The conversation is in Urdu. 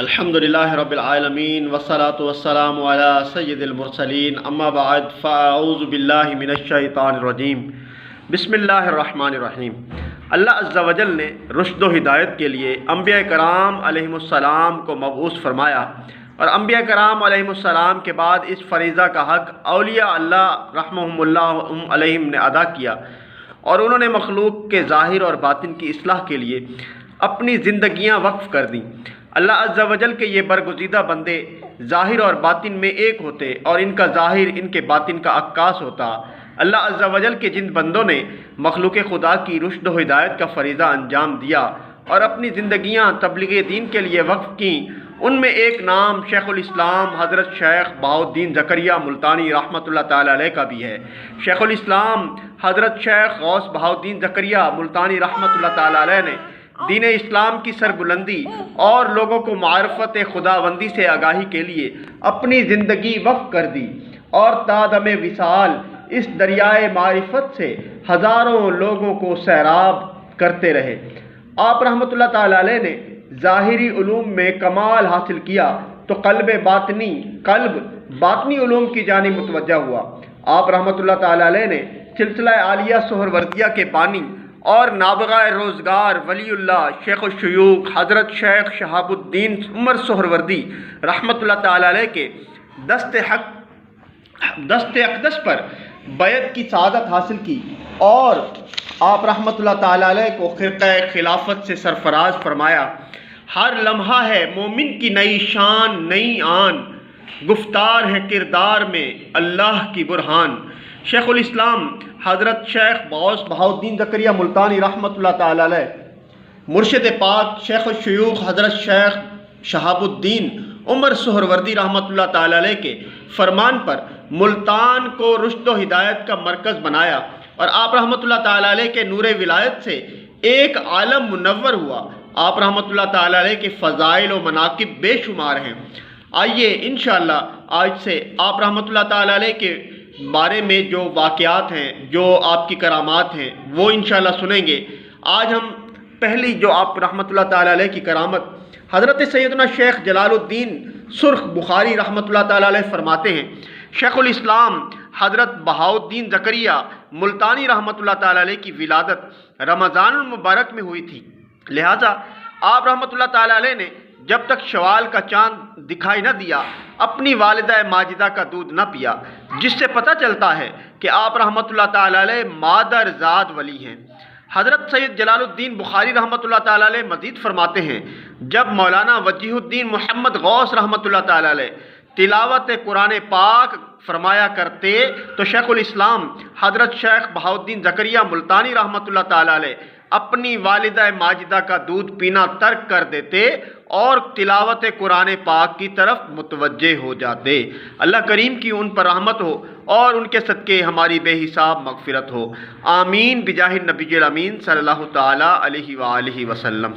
الحمد لله رب العالمين والصلاة والسلام على سيد المرسلين اما بعد، فاعوذ بالله من الشیطان الرجیم. بسم اللہ الرحمن الرحیم. اللہ عز و جل نے رشد و ہدایت کے لیے انبیاء کرام علیہم السلام کو مبعوث فرمایا اور انبیاء کرام علیہم السلام کے بعد اس فریضہ کا حق اولیاء اللہ رحمہم اللہ علیہم نے ادا کیا اور انہوں نے مخلوق کے ظاہر اور باطن کی اصلاح کے لیے اپنی زندگیاں وقف کر دیں۔ اللہ عز و جل کے یہ برگزیدہ بندے ظاہر اور باطن میں ایک ہوتے اور ان کا ظاہر ان کے باطن کا عکاس ہوتا۔ اللہ عز و جل کے جن بندوں نے مخلوق خدا کی رشد و ہدایت کا فریضہ انجام دیا اور اپنی زندگیاں تبلیغ دین کے لیے وقف کیں، ان میں ایک نام شیخ الاسلام حضرت شیخ بہاؤدین زکریہ ملتانی رحمۃ اللہ تعالی علیہ کا بھی ہے۔ شیخ الاسلام حضرت شیخ غوث بہاؤدین زکریہ ملتانی رحمۃ اللہ تعالی علیہ نے دین اسلام کی سربلندی اور لوگوں کو معرفت خداوندی سے آگاہی کے لیے اپنی زندگی وقف کر دی اور تادم وصال اس دریائے معرفت سے ہزاروں لوگوں کو سیراب کرتے رہے۔ آپ رحمۃ اللہ تعالی علیہ نے ظاہری علوم میں کمال حاصل کیا تو قلب باطنی قلب باطنی علوم کی جانب متوجہ ہوا۔ آپ رحمۃ اللہ تعالی علیہ نے سلسلہ عالیہ سہر وردیہ کے بانی اور نابغہ روزگار ولی اللہ شیخ الشیوخ حضرت شیخ شہاب الدین عمر سہروردی رحمۃ اللہ تعالی علیہ کے دست حق، دست اقدس پر بیت کی سعادت حاصل کی اور آپ رحمۃ اللہ تعالی علیہ کو خرقہ خلافت سے سرفراز فرمایا، ہر لمحہ ہے مومن کی نئی شان، نئی آن، گفتار ہے کردار میں اللہ کی برہان۔ شیخ الاسلام حضرت شیخ باؤس بہاؤدین زکریہ ملتانی رحمۃ اللہ تعالی علیہ، مرشد پاک شیخ الشیوخ حضرت شیخ شہاب الدین عمر سہروردی رحمۃ اللہ تعالی علیہ کے فرمان پر ملتان کو رشد و ہدایت کا مرکز بنایا اور آپ رحمۃ اللہ تعالی علیہ کے نور ولایت سے ایک عالم منور ہوا۔ آپ رحمۃ اللہ تعالی علیہ کے فضائل و مناقب بے شمار ہیں۔ آئیے انشاءاللہ آج سے آپ رحمۃ اللہ تعالی علیہ کے بارے میں جو واقعات ہیں، جو آپ کی کرامات ہیں، وہ انشاءاللہ سنیں گے۔ آج ہم پہلی جو آپ رحمۃ اللہ تعالی علیہ کی کرامت، حضرت سیدنا شیخ جلال الدین سرخ بخاری رحمۃ اللہ تعالی علیہ فرماتے ہیں۔ شیخ الاسلام حضرت بہاؤدین زکریہ ملتانی رحمۃ اللہ تعالی علیہ کی ولادت رمضان المبارک میں ہوئی تھی۔ لہٰذا آپ رحمۃ اللہ تعالی علیہ نے جب تک شوال کا چاند دکھائی نہ دیا، اپنی والدہ ماجدہ کا دودھ نہ پیا، جس سے پتہ چلتا ہے کہ آپ رحمۃ اللہ تعالی علیہ مادر زاد ولی ہیں۔ حضرت سید جلال الدین بخاری رحمۃ اللہ تعالی علیہ مزید فرماتے ہیں، جب مولانا وجیہ الدین محمد غوث رحمۃ اللہ تعالی علیہ تلاوت قرآن پاک فرمایا کرتے تو شیخ الاسلام حضرت شیخ بہاؤدین زکریہ ملتانی رحمۃ اللہ تعالی علیہ اپنی والدہ ماجدہ کا دودھ پینا ترک کر دیتے اور تلاوت قرآن پاک کی طرف متوجہ ہو جاتے۔ اللہ کریم کی ان پر رحمت ہو اور ان کے صدقے ہماری بے حساب مغفرت ہو۔ آمین، بجاہ نبی الامین صلی اللہ تعالیٰ علیہ وآلہ وسلم۔